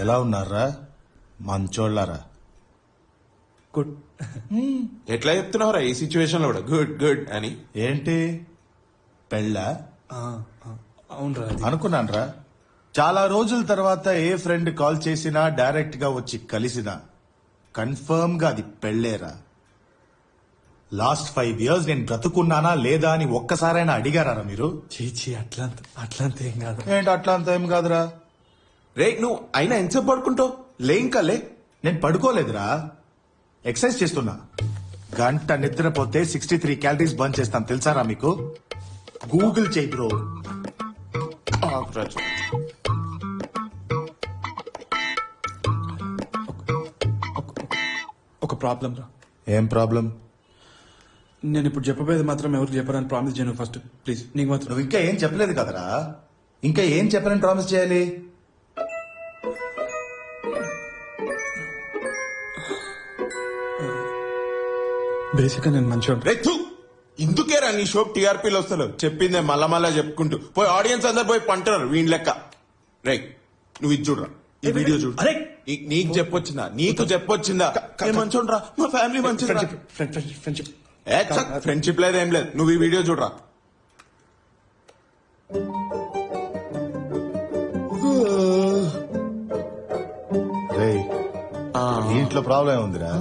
ఎలా ఉన్నారా? మంచోళ్ళారా? గుడ్. ఎట్లా చెప్తున్నావురా? ఈ సిచ్యువేషన్లో కూడా. గుడ్ గుడ్ అని. ఏంటి? పెళ్ళ? అవునరా అనుకున్నాన్రా. చాలా రోజుల తర్వాత ఏ ఫ్రెండ్ కాల్ చేసినా డైరెక్ట్గా వచ్చి కలిసినా కన్ఫర్మ్గా అది పెళ్ళేరా. లాస్ట్ ఫైవ్ ఇయర్స్ నేను బ్రతుకున్నానా లేదా అని ఒక్కసారైనా అడిగారా మీరు? చీచి అట్లంత అట్లంత ఏం కాదు ఏంటి అట్లా అంత ఏం కాదురా? రే నువ్వు అయినా ఎంతసేపు పడుకుంటావు? లే ఇంకా లే. నేను పడుకోలేదురా. ఎక్సర్సైజ్ చేస్తున్నా. గంట నిద్రపోతే సిక్స్టీ త్రీ క్యాలరీస్ బర్న్ చేస్తాను. తెలుసారా మీకు? గూగుల్ చేయి బ్రో. ఒక ప్రాబ్లం రా. ఏం ప్రాబ్లం? నేను ఇప్పుడు చెప్పబోయేది మాత్రం ఎవరికి చెప్పారని ప్రామిస్ చేయను ఫస్ట్. ప్లీజ్ నీకు మాత్రం. నువ్వు ఇంకా ఏం చెప్పలేదు కదరా? ఇంకా ఏం చెప్పనని ప్రామిస్ చేయాలి? బేసిక్ నేను మంచిగా రే తూ ఇందుకేరా నీ షో టీఆర్పీలు వస్తలేవు చెప్పిందే మళ్ళా మళ్ళా చెప్పుకుంటూ. పోయి ఆడియన్స్ అందరు పోయి పంటారు వీణ్ లెక్క. రే నువ్వు ఇది చూడరా. ఈ వీడియో చూడు. అరే! నీ- నీకు చెప్పొచ్చిందా? నీకు చెప్పొచ్చిందా? మంచోడ్రా. మా ఫ్యామిలీ మంచిదా ఫ్రెండ్షిప్ ఫ్రెండ్షిప్ ఏ ఫ్రెండ్షిప్ లేదు ఏం లేదు. నువ్వు ఈ వీడియో చూడరా. ఇంట్లో ప్రాబ్లం ఏముందిరా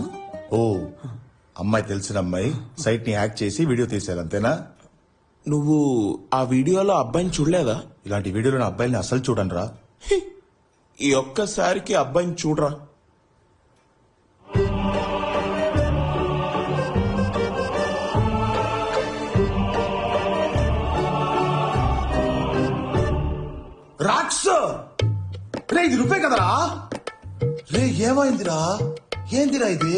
ఓ అమ్మాయి తెలిసిన అమ్మాయి సైట్ని హ్యాక్ చేసి వీడియో తీశారు అంతేనా? నువ్వు ఆ వీడియోలో అబ్బాయిని చూడలేదా? ఇలాంటి వీడియోలో నా అబ్బాయిని అసలు చూడండిరా ఈ ఒక్కసారికి అబ్బాయిని చూడరా. రాక్స్ రే ఇది నువ్వే కదరా? రే ఏమైందిరా? ఏందిరా ఇది?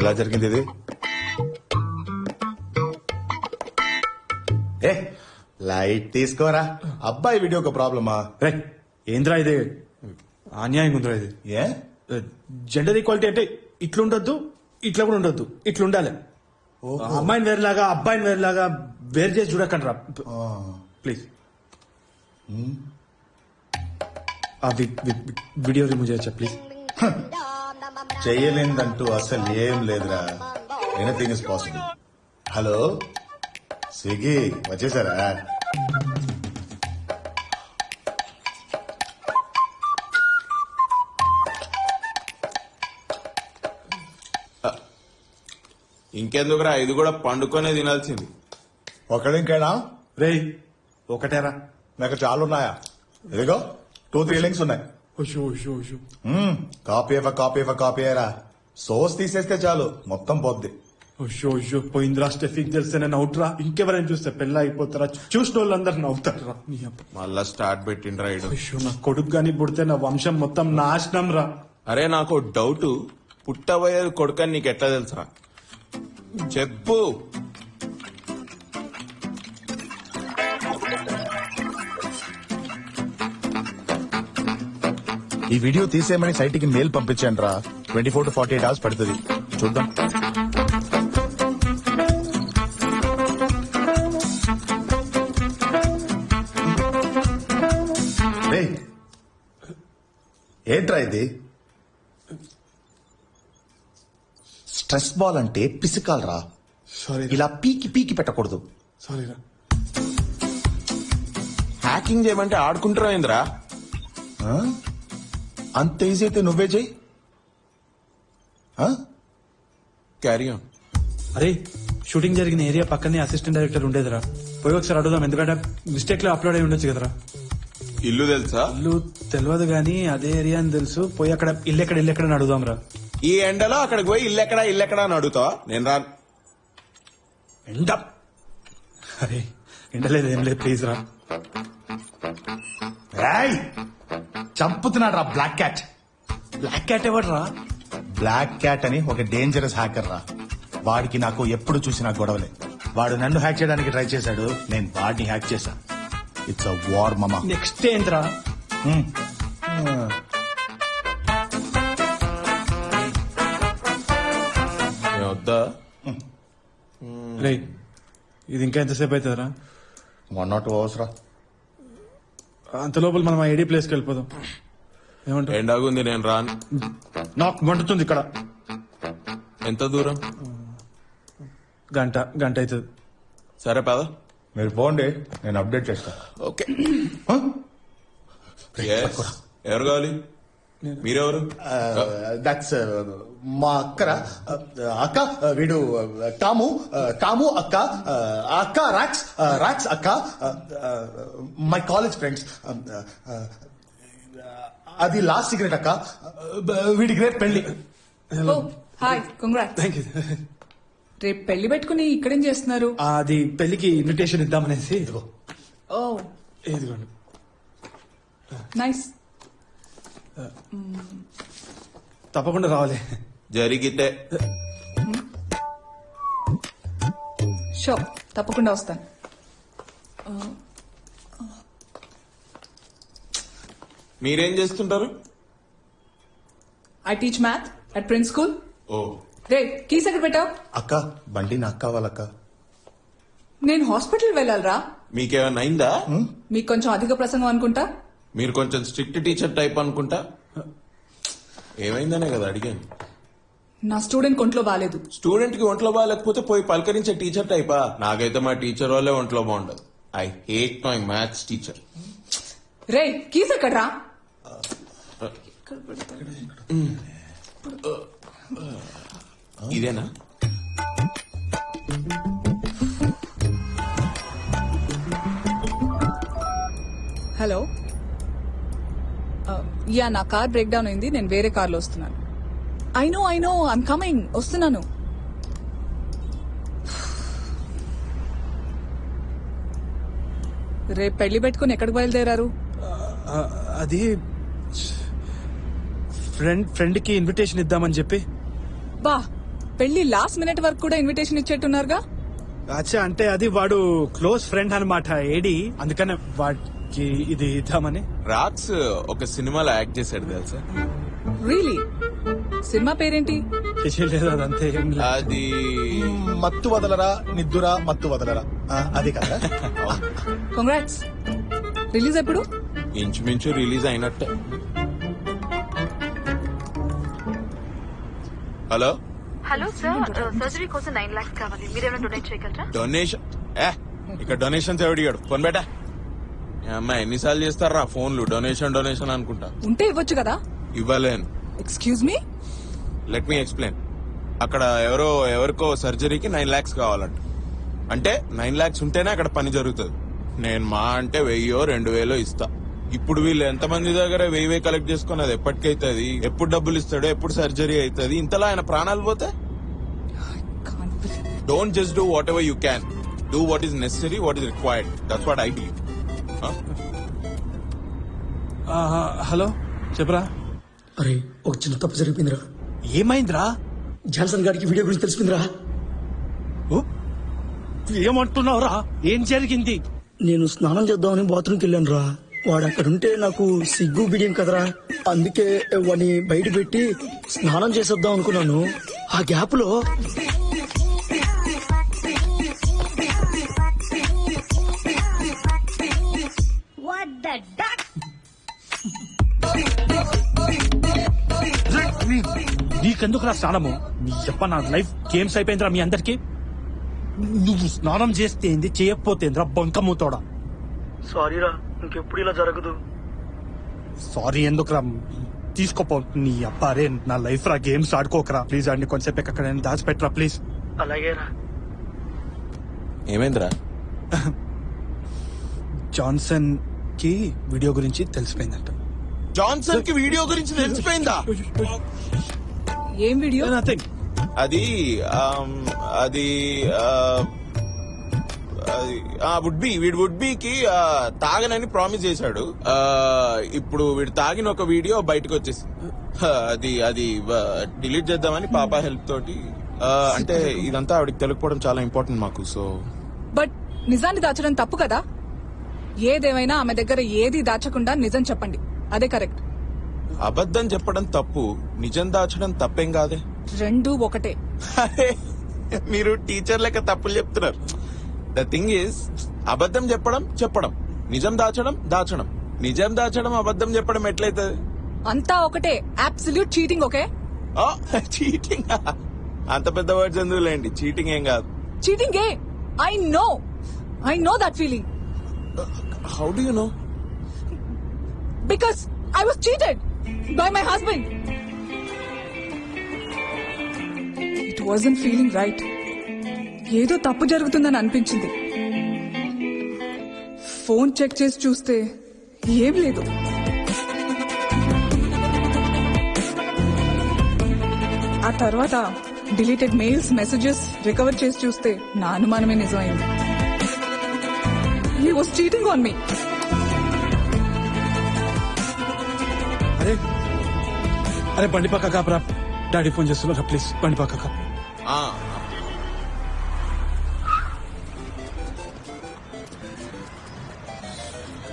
ఎలా జరిగింది ఇది? ఏ లైట్ తీసుకోరా. అబ్బాయి వీడియో ఒక ప్రాబ్లమా? రే ఏంద్రా ఇది? అన్యాయంగా ఉందిరా ఇది. ఏ? జెండర్ ఈక్వాలిటీ అంటే ఇట్లుండొద్దు ఇట్లా కూడా ఉండొద్దు ఇట్లుండాలి. అమ్మాయిని వేరులాగా అబ్బాయిని వేరులాగా వేరు చేసి చూడకండి రా ప్లీజ్. వీడియో రిమూవ్ చేయొచ్చా ప్లీజ్? చెయ్యలేదంటూ అసలు ఏం లేదురా. Anything is possible hello Swiggy వచ్చేసారా? ఇంకెందుకురా? ఇది కూడా పండుకొనే తినాల్సింది. ఒకళ్ళింకేనా? రేయ్ ఒకటేరా. నాకు చాలా ఉన్నాయా ఇదిగో. టూ త్రీ లింక్స్ ఉన్నాయి. ఓషో ఓషో ఓషో మ్మ్, కాపీ ఇవ్వ కాపీ ఇవ్వ కాపీ అయ్యరా సోస్ తీసేస్తే చాలు మొత్తం పోద్ది. ఓషో ఓషో పోయిందిరా స్టెఫిక్ తెలిస్తే నేను అవుట్రా ఇంకెవరైనా చూస్తే పెళ్ళ అయిపోతారా? చూసిన వాళ్ళందరూ నవ్వుతారా. మళ్ళా స్టార్ట్ పెట్టిండ్రా ఇడు ఓషో నా కొడుకు గాని పుడితే నా వంశం మొత్తం నాశనం రా. అరే నాకు డౌట్ పుట్టబోయేది కొడుకని నీకు ఎట్లా తెలుసా చెప్పు. ఈ వీడియో తీసేయమని సైట్కి మెయిల్ పంపించండి రా. Twenty four to forty eight hours పడుతుంది. చూద్దాం. ఏంట్రా ఇది? స్ట్రెస్ బాల్ అంటే పిసికాలరా. సారీ ఇలా పీకి పీకి పెట్టకూడదు. సారీ రా. హ్యాకింగ్ చేయమంటే ఆడుకుంటారా ఏంద్రా ఆ? అంత ఈజీ అయితే నువ్వే చెయ్యి? క్యారీ ఆన్ అరే షూటింగ్ జరిగిన ఏరియా పక్కనే అసిస్టెంట్ డైరెక్టర్ ఉండేదిరా. పోయి ఒకసారి అడుగుదాం ఎందుకంటే మిస్టేక్లో అప్లోడ్ అయి ఉండొచ్చు కదరా. ఇల్లు తెలుసా? ఇల్లు తెలియదు కానీ అదే ఏరియా అని తెలుసు. పోయి అక్కడ ఇల్లు ఎక్కడ ఇల్లు ఎక్కడ అడుగుదాం రా ఈ ఎండలో అక్కడికి పోయి ఇల్లు ఎక్కడా ఇల్లు ఎక్కడా అని అడుగుతావా? నేను రా ఎండ. అరే ఎండలేదు ఏం లేదు ప్లీజ్ రా! చంపుతున్నాడు రా బ్లాక్ క్యాట్. బ్లాక్ క్యాట్ ఎవరు రా బ్లాక్ క్యాట్ అని ఒక డేంజరస్ హ్యాకర్ రా. వాడికి నాకు ఎప్పుడు చూసినా గొడవలే. వాడు నన్ను హ్యాక్ చేయడానికి ట్రై చేశాడు. నేను వాడిని హ్యాక్ చేశా. ఇట్స్ అ వార్ మమా నెక్స్ట్ ఏంట్రా నేను వద్దా? రే ఇది ఇంకా ఎంతసేపు అవుతుందిరా? వన్ నాట్ టూ అవర్స్ రా. అంత లోపల మనం ఐడి ప్లేస్కి వెళ్ళిపోదాం. ఏమంటావు? ఎండాగుంది నేను రాను. నాకు మండుతుంది ఇక్కడ. ఎంత దూరం? గంట గంట అవుతుంది. సరే పద. మీరు పోండి నేను అప్డేట్ చేస్తా. ఓకే. ఎవరు కావాలి? మీరెవరు? దట్స్ మా అక్కర. అక్క వీడు టాము టాము అక్క అక్క రాక్స్ రాక్స్ అక్క మై కాలేజ్ ఫ్రెండ్స్ అది లాస్ట్ సిగరెట్ అక్క. వీడి గ్రేట్ పెళ్ళి ఓ హాయ్ కంగ్రాట్ థ్యాంక్ యూ రేపు పెళ్ళి పెట్టుకుని ఇక్కడేం చేస్తున్నారు? అది పెళ్ళికి ఇన్విటేషన్ ఇద్దామనేసి. ఇదిగో ఓ. ఇదిగోండి. నైస్ తప్పకుండా రావాలి. జరిగితే. షో తప్పకుండా వస్తాను. మీరేం చేస్తుంటారు? I teach math at Prince school ఓ. రే కీస్ ఎక్కడ పెట్టావు? అక్క బండి నాకు కావాలక్క. నేను హాస్పిటల్ వెళ్ళాలరా. మీకేమైనా అయిందా? మీకు కొంచెం అధిక ప్రసంగం అనుకుంటా? మీరు కొంచెం స్ట్రిక్ట్ టీచర్ టైప్ అనుకుంటా? ఏమైందనే కదా అడిగాను. నా స్టూడెంట్ కొంట్లో బాగాలేదు స్టూడెంట్కి ఒంట్లో బాగాలేకపోతే పోయి పలకరించే టీచర్ టైపా? నాకైతే మా టీచర్ వాళ్ళే ఒంట్లో బాగుండదు. I hate my maths teacher. Ray keys ఎక్కడ్రా? ఇదేనా? హలో? యా నా కార్ బ్రేక్ డౌన్ అయింది నేను వేరే కార్లో వస్తున్నాను. I know I know I'm coming వస్తున్నాను. రేపు పెళ్ళి పెట్టుకుని ఎక్కడికి బయలుదేరారు? అది ఫ్రెండ్ ఫ్రెండ్కి ఇన్విటేషన్ ఇద్దామని చెప్పి. బా పెళ్ళి లాస్ట్ మినిట్ వరకు కూడా ఇన్విటేషన్ ఇచ్చేట్టున్నారుగా? అచ్చా అంటే అది వాడు క్లోజ్ ఫ్రెండ్ అన్నమాట ఏడి అందుకనే వాడికి ఇది ఇద్దామని? రాక్స్ ఒక సినిమాలో యాక్ట్ చేశాడు తెలుసా? రియలీ సినిమా పేరేంటి? లేదు అదంతే ఏం లేదు. అది మత్తు వదలరా నిద్దురా మత్తు వదలరా. ఆ, అది కదా? కంగ్రాట్స్ రిలీజ్ ఎప్పుడు? ఇంచుమించు రిలీజ్ అయినట్టే. హలో? హలో సార్ సర్జరీ కోసం నైన్ లాక్స్ కావాలి. మీరేమైనా డొనేట్ చేయగలరా? డొనేషన్ ఏ ఇక్కడ డొనేషన్స్ ఎవడిగాడు? ఫోన్ బేటా అమ్మాయి ఎన్నిసార్లు చేస్తారా ఫోన్లు డొనేషన్ డొనేషన్ అనుకుంటా. ఉంటే ఇవ్వచ్చు కదా? ఇవ్వలేను. Excuse me let me explain అక్కడ ఎవరో ఎవరికో సర్జరీకి నైన్ లాక్స్ కావాలంట. అంటే నైన్ లాక్స్ ఉంటేనే అక్కడ పని జరుగుతుంది. నేను మా అంటే వెయ్యో రెండు వేలో ఇస్తా. ఇప్పుడు వీళ్ళు ఎంతమంది దగ్గర వెయ్యి వెయ్యి కలెక్ట్ చేసుకుని అది ఎప్పటికైతుంది? ఎప్పుడు డబ్బులు ఇస్తాడో ఎప్పుడు సర్జరీ అవుతుంది ఇంతలా ఆయన ప్రాణాలు పోతే? Don't just do whatever you can do what is necessary what is required that's what I believe hello చెప్పరా? అరే ఒక చిన్న తప్పు జరిగిపోయిందిరా. ఏమైందిరా? జాన్సన్ గారికి వీడియో గురించి తెలిసిపోయిందిరా. ఓ, ఏమంటున్నావురా? ఏం జరిగింది? నేను స్నానం చేద్దామని బాత్రూమ్కి వెళ్ళాను రా వాడు అక్కడ ఉంటే నాకు సిగ్గు బిడియం కదరా. అందుకే వాడిని బయట పెట్టి స్నానం చేసేద్దాం అనుకున్నాను. ఆ గ్యాప్లో నీకెందుకు రా స్నానము? నీ చెప్ప నా లైఫ్ గేమ్స్ అయిపోయిందిరా మీ అందరికి. నువ్వు స్నానం చేస్తే ఏంది? చేయకపోతే ఏందిరా? బంకమ్ముతోడా సారీరా ఇంకెప్పుడు ఇలా జరగదు. సారీ ఎందుకురా? తీసుకోపో. నీ అబ్బారే నా లైఫ్ రా గేమ్స్ ఆడుకోకరా. ప్లీజ్ అండి కొంచెంసేపు ఎక్కడ దాచిపెట్టరా ప్లీజ్. అలాగేరా. ఏమైందిరా? జాన్సన్కి వీడియో గురించి తెలిసిపోయిందంట. జాన్సన్కి వీడియో గురించి తెలిసిపోయిందా? ఏం వీడియో? నథింగ్ అది ఆమ్, అది వుడ్ బి వీడు వుడ్ బికి తాగనని ప్రామిస్ చేశాడు. ఆ, ఇప్పుడు వీడు తాగిన ఒక వీడియో బయటకు వచ్చేసి అది అది డిలీట్ చేద్దామని పాప హెల్ప్ తోటి ఆ, అంటే ఇదంతా ఆవిడకి తెలుపుకోవడం చాలా ఇంపార్టెంట్ మాకు సో బట్ నిజాన్ని దాచడం తప్పు కదా? ఏదేమైనా ఆమె దగ్గర ఏది దాచకుండా నిజం చెప్పండి. అదే కరెక్ట్ అబద్ధం చెప్పడం తప్పు నిజం దాచడం తప్పేం కాదే? రెండు ఒకటే. అరే, మీరు టీచర్ లెక్క తప్పులు చెప్తున్నారు. ద థింగ్ ఈస్ అబద్ధం చెప్పడం చెప్పడం. నిజం దాచడం దాచడం. నిజం దాచడం అబద్ధం చెప్పడం ఎట్లయితది? అంతా ఒకటే. Absolute cheating okay? చీటింగ్ అంత పెద్ద వర్డ్స్ ఎందుకులేండి చీటింగ్ ఏం కాదు. Cheating A? I know I know that feeling how do you know because I was cheated by my husband. It wasn't feeling right ఏదో తప్పు జరుగుతుందని అనిపించింది. ఫోన్ చెక్ చేసి చూస్తే ఏం లేదు. ఆ తర్వాత డిలీటెడ్ మెయిల్స్ మెసేజెస్ రికవర్ చేసి చూస్తే నా అనుమానమే నిజమైంది. He was cheating on me అరే అరే బండి పక్క కాపరా డాడీ ఫోన్ చేస్తున్నా ప్లీజ్ బండి పక్క కాపు